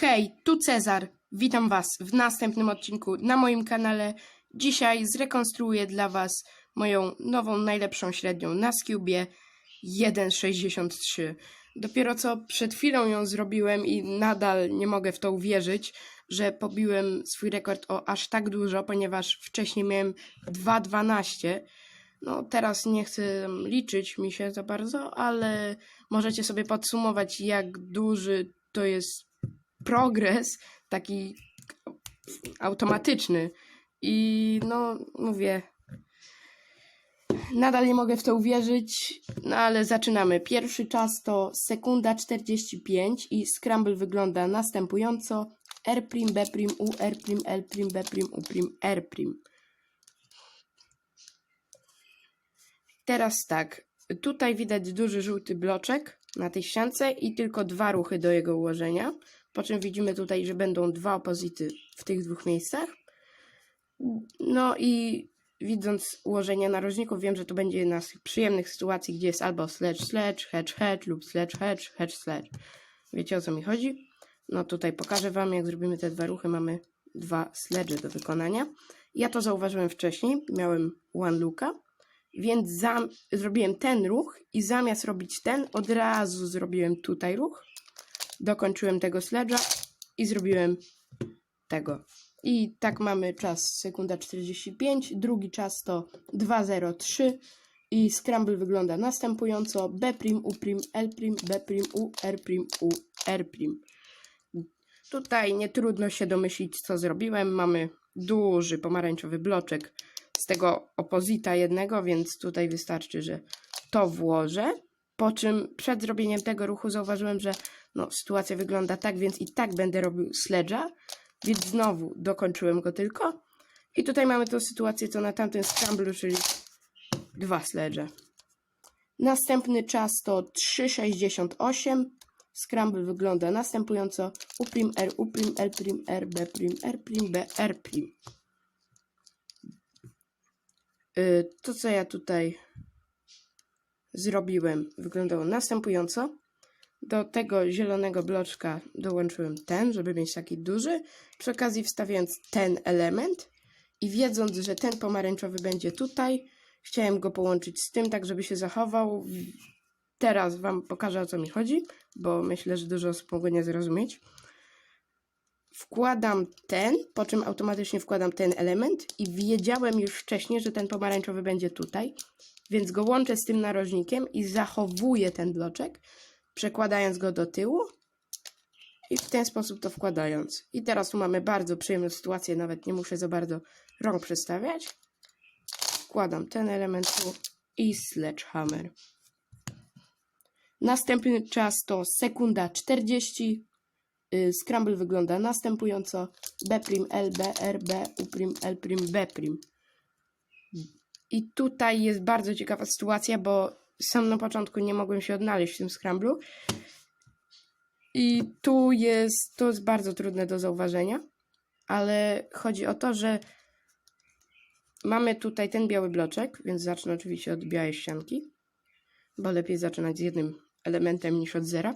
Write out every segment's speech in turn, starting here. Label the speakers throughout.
Speaker 1: Hej, tu Cezar. Witam Was w następnym odcinku na moim kanale. Dzisiaj zrekonstruuję dla Was moją nową, najlepszą średnią na Skubie 1,63. Dopiero co przed chwilą ją zrobiłem i nadal nie mogę w to uwierzyć, że pobiłem swój rekord o aż tak dużo, ponieważ wcześniej miałem 2,12. No teraz nie chcę liczyć mi się za bardzo, ale możecie sobie podsumować, jak duży to jest progres taki automatyczny. I no, mówię, nadal nie mogę w to uwierzyć, no ale zaczynamy. Pierwszy czas to sekunda 45 i scramble wygląda następująco. R', B', U, R', L', B', U', R'. Teraz tak, tutaj widać duży żółty bloczek na tej ściance i tylko dwa ruchy do jego ułożenia. Po czym widzimy tutaj, że będą dwa opozyty w tych dwóch miejscach. No i widząc ułożenie narożników, wiem, że to będzie jedna z przyjemnych sytuacji, gdzie jest albo sledge sledge, hedge hedge lub sledge hedge, hedge sledge. Wiecie o co mi chodzi? No tutaj pokażę Wam, jak zrobimy te dwa ruchy. Mamy dwa sledge do wykonania. Ja to zauważyłem wcześniej, miałem one looka, więc zrobiłem ten ruch i zamiast robić ten, od razu zrobiłem tutaj ruch dokończyłem tego sledge'a i zrobiłem tego. I tak mamy czas sekunda 45, drugi czas to 2.03 i scramble wygląda następująco B', U', L', B', U, R', U, R'. Tutaj nie trudno się domyślić, co zrobiłem. Mamy duży pomarańczowy bloczek z tego opozita jednego, więc tutaj wystarczy, że to włożę. Po czym przed zrobieniem tego ruchu zauważyłem, że no, sytuacja wygląda tak, więc i tak będę robił sledge'a, więc znowu dokończyłem go tylko. I tutaj mamy tą sytuację, co na tamtym scramblu, czyli dwa sledge'e. Następny czas to 3,68. Scramble wygląda następująco U'R, U', L', R, B', R', B, R'. Yy, to, co ja tutaj zrobiłem, wyglądało następująco. Do tego zielonego bloczka dołączyłem ten, żeby mieć taki duży. Przy okazji wstawiając ten element i wiedząc, że ten pomarańczowy będzie tutaj, chciałem go połączyć z tym, tak żeby się zachował. Teraz Wam pokażę o co mi chodzi, bo myślę, że dużo osób mogło nie zrozumieć. Wkładam ten, po czym automatycznie wkładam ten element i wiedziałem już wcześniej, że ten pomarańczowy będzie tutaj, więc go łączę z tym narożnikiem i zachowuję ten bloczek, przekładając go do tyłu i w ten sposób to wkładając. I teraz tu mamy bardzo przyjemną sytuację, nawet nie muszę za bardzo rąk przestawiać. Wkładam ten element tu i sledgehammer. Następny czas to sekunda 40. Y, Scramble wygląda następująco B', L, B, R, B, U', L', B'. I tutaj jest bardzo ciekawa sytuacja, bo sam na początku nie mogłem się odnaleźć w tym scramblu. I tu jest, to jest bardzo trudne do zauważenia, ale chodzi o to, że mamy tutaj ten biały bloczek, więc zacznę oczywiście od białej ścianki, bo lepiej zaczynać z jednym elementem niż od zera.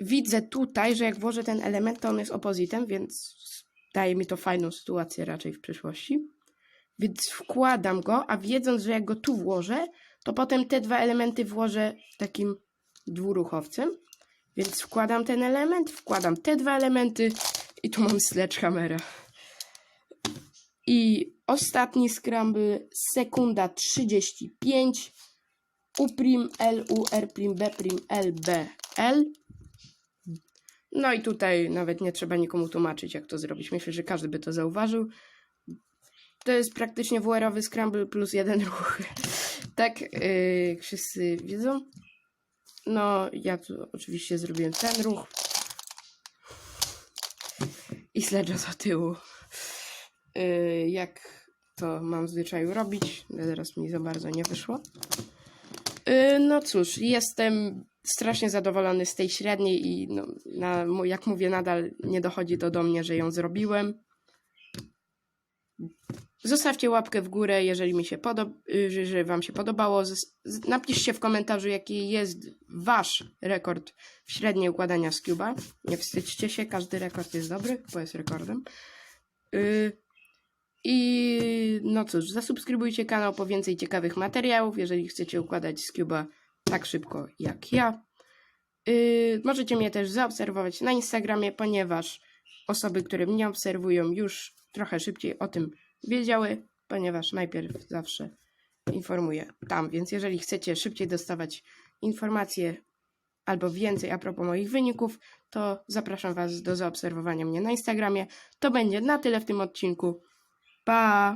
Speaker 1: Widzę tutaj, że jak włożę ten element, to on jest opozytem, więc daje mi to fajną sytuację raczej w przyszłości. Więc wkładam go, a wiedząc, że jak go tu włożę, to potem te dwa elementy włożę takim dwuruchowcem. Więc wkładam ten element, wkładam te dwa elementy i tu mam sledgehammera. I ostatni scramble, sekunda 35. U', L, U, R', B', L, B, L. No i tutaj nawet nie trzeba nikomu tłumaczyć, jak to zrobić. Myślę, że każdy by to zauważył. To jest praktycznie WR-owy scramble plus jeden ruch. tak, yy, wszyscy wiedzą. No, ja tu oczywiście zrobiłem ten ruch. I sledge'a do tyłu. Yy, jak to mam w zwyczaju robić. Teraz mi za bardzo nie wyszło. Yy, no cóż, jestem strasznie zadowolony z tej średniej i no, na, jak mówię, nadal nie dochodzi to do mnie, że ją zrobiłem. Zostawcie łapkę w górę, jeżeli mi się podoba, że, że wam się podobało. Napiszcie w komentarzu, jaki jest wasz rekord w średniej układania z Cuba. Nie wstydźcie się, każdy rekord jest dobry, bo jest rekordem. Y, I no cóż, zasubskrybujcie kanał po więcej ciekawych materiałów, jeżeli chcecie układać z Cuba tak szybko jak ja. Y, możecie mnie też zaobserwować na Instagramie, ponieważ osoby, które mnie obserwują, już trochę szybciej o tym wiedziały, ponieważ najpierw zawsze informuję tam. Więc jeżeli chcecie szybciej dostawać informacje albo więcej a propos moich wyników, to zapraszam Was do zaobserwowania mnie na Instagramie. To będzie na tyle w tym odcinku. Pa!